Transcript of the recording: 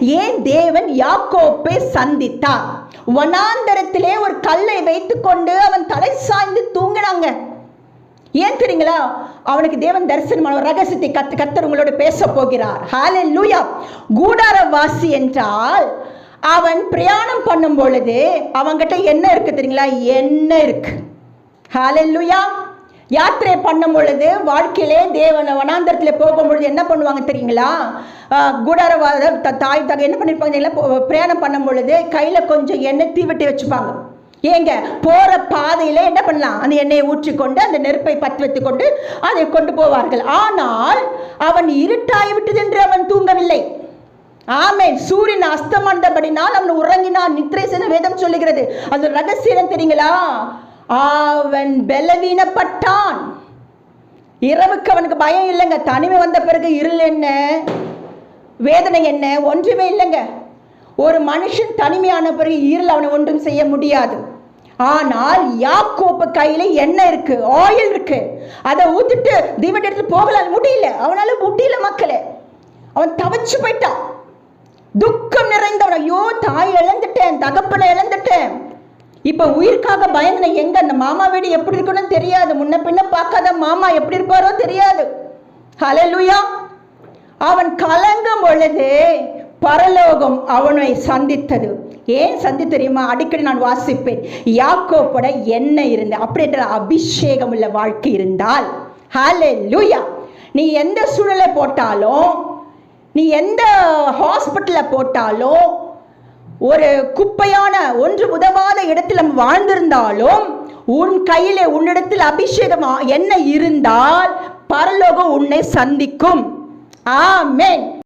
ஏன் தேவன் யாக்கோப்பை சந்தித்தார்? வனாந்தரத்திலே ஒரு கல்லை வைத்துக்கொண்டு அவன் தலை சாய்ந்து தூங்கினாங்க. ஏன் தெரியுங்களா? அவனுக்கு தேவன் தரிசனமான ஒரு ரகசியத்தை கத்து கத்தர் உங்களோட பேச போகிறார். ஹாலே லூயா கூடாரவாசி என்றால் அவன் பிரயாணம் பண்ணும் பொழுது அவன்கிட்ட என்ன இருக்கு தெரியுங்களா? என்ன இருக்கு? ஹாலே லூயா யாத்திரை பண்ணும் பொழுது வாழ்க்கையிலே தேவன் வனாந்தரத்தில் போகும் பொழுது என்ன பண்ணுவாங்க தெரியுங்களா? ஆஹ் த- தாய் தகை என்ன பண்ணிருப்பாங்க தெரியுங்களா? பிரயாணம் பண்ணும் பொழுது கையில் கொஞ்சம் எண்ணெய் தீவெட்டி வச்சுப்பாங்க. ஏங்க போற பாதையில என்ன பண்ணலாம்? அந்த எண்ணெயை ஊற்றிக்கொண்டு அந்த நெருப்பை பற்றி வைத்துக் கொண்டு அதை கொண்டு போவார்கள். ஆனால் அவன் இருட்டாய் விட்டது என்று அவன் தூங்கவில்லை. ஆமே சூரியன் அஸ்தமானபடினால் அவன் உறங்கினான். நித்திரை செய்த வேதம் சொல்லுகிறது. அது ரகசியம் தெரியுங்களா? அவன் பலவீனப்பட்டான். இரவுக்கு அவனுக்கு பயம் இல்லைங்க. தனிமை வந்த பிறகு இருள் என்ன? வேதனை என்ன? ஒன்றுமே இல்லைங்க. ஒரு மனுஷன் தனிமையான பிறகு இருள் அவனை ஒன்றும் செய்ய முடியாது. ஆனால் யாக்கோப்பு கையில என்ன இருக்கு ஆயில் இருக்கு. அதை ஊத்திட்டு தீவட்டி எடுத்து போகலாம் முடியல. அவனால முடியல மக்களே. அவன் தவச்சு போயிட்டான். துக்கம் நிறைந்தவன். ஐயோ தாய் இழந்துட்டேன் தகப்பனை இழந்து இப்போ உயிருக்காக பயந்தன எங்க? அந்த மாமா வீடு எப்படி இருக்குன்னு தெரியாது. முன்ன பின்ன பார்க்காத மாமா எப்படி இருப்பாரோ தெரியாது. ஹலலுயா அவன் கலங்கும் பொழுது பரலோகம் அவனை சந்தித்தது. ஏன் சந்தி தெரியுமா? அடிக்கடி நான் வாசிப்பேன். யாக்கோப்பட என்ன இருந்த அப்படின்ற அபிஷேகம் உள்ள வாழ்க்கை இருந்தால். ஹalleluya நீ எந்த சூழலை போட்டாலும் நீ எந்த ஹாஸ்பிட்டலில் போட்டாலும் ஒரு குப்பையான ஒன்று உதவாத இடத்தில் நம்ம வாழ்ந்திருந்தாலும் உன் கையிலே உன்னிடத்தில் அபிஷேகம் என்ன இருந்தால் பரலோகம் உன்னை சந்திக்கும். ஆமென்.